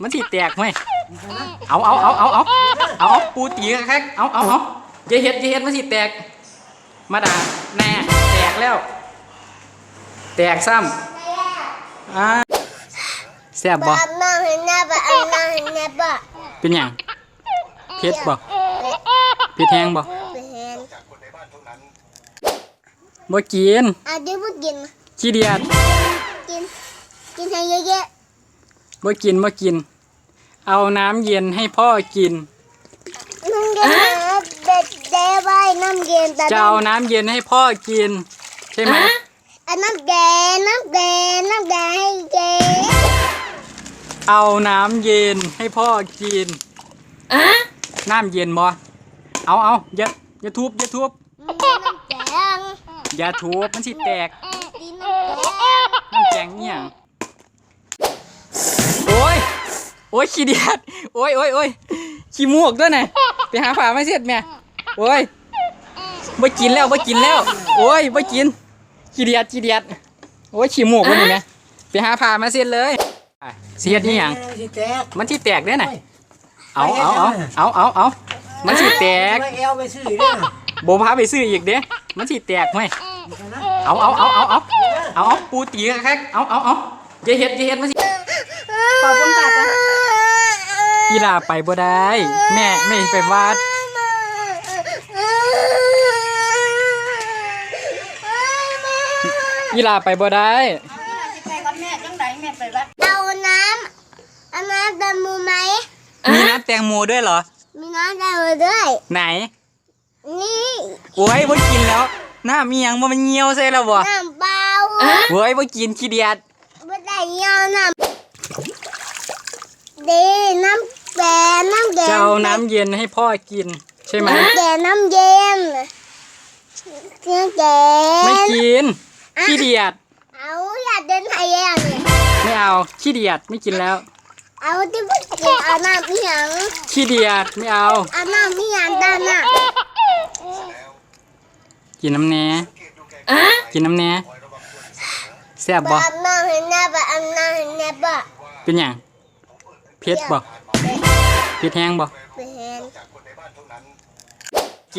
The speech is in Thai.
มันสิแตกไหมเอาเอาเอาเอาเอาเอาเอาปูตีแค่เอาเอาเอาอย่าเฮ็ดอย่าเฮ็ดมันสิแตก มาด่าแน่แตกแล้ว แตกซ้ำอ่าแซ่บบ่อาบน้ำให้แน่บ่อาบน้ำให้แน่บ่เป็นหยังเผ็ดบ่เผ็ดแห้งบ่ไปเห็นบ่กินอาเดี๋ยวบ่กินขี้เดียดกิน กินให้เยอะ บ่กินบ่กิน เอาน้ำเย็นให้พ่อกินๆน้ำเย็นนะเด็ดเด้ไว้น้ำเย็นแต่จะเอาน้ำเย็นให้พ่อกิน ใช่ไหมอันน้ำแดงน้ำแดงน้ำแดงให้เจ๊เอาน้ำเย็นให้พ่อกินน้ำเย็นบ่เอาเอาอย่าอย่าทุบอย่าทุบน้ำแดงอย่าทุบมันสิแตกกินน้ำแดงน้ำแกงเนี่ย โอ้ยขี้เดียดโอ้ยโอ้ยโอ้ยขี้มูกด้วยนะไปหาฝาไม่เสร็จแม่โอ้ยไม่กินแล้วไม่กินแล้ว โอ้ยไม่กินขี้เดียดขี้เดียดโอ้ยขี้มูกวะนี่แม่ไปหาผ่ามาเสร็จเลยเสียดนี่ยังมันที่แตกเด้อน่ะเอาเอาเอาเอาเอาเอามันสิแตกไม่เอวไปซื้อเด้อโบพาไปซื้ออีกเด้มันสิแตกไหมเอาเอาเอาเอาเอาเอาปูตีแค่เอาเอาเอาอย่าเฮ็ดอย่าเฮ็ดมันสิขอบคุณค่ะ อีหลาไปบ่ได้ แม่ไม่ไปวัด อีหลาไปบ่ได้ ไปกับแม่จังไดแม่ไปวัดเอาน้ำเอาน้ำดำมือไหม มีน้ำแตงโมด้วยเหรอ มีน้ำดำมือด้วย ไหน นี่โอ้ยบ่กินแล้ว น้ามีหยังบ่มันเหี่ยวใส่แล้วบ่น้ำเปล่าโอ้ยบ่กินขี้เดียด ไม่ได้เยี่ยวน้ำดีน้ำ น้ำเย็นให้พ่อกิน ใช่ไหมน้ำแดงน้ำเย็นน้ำแดงไม่กิน ขี้เดียด เอาอยากเดินไทยยังเนี่ยไม่เอา ขี้เดียดไม่กินแล้ว เอาที่พูดกินเอาน้ำพี่ยังขี้เดียดไม่เอา เอาน้ำพี่ยังด้านหน้ากินน้ำแหน่กินน้ำแหน่แซ่บบ่อาบน้ำให้แน่บ่อาบน้ำให้แน่บ่เป็นหยังเผ็ดบ่ คิดแห้งบ่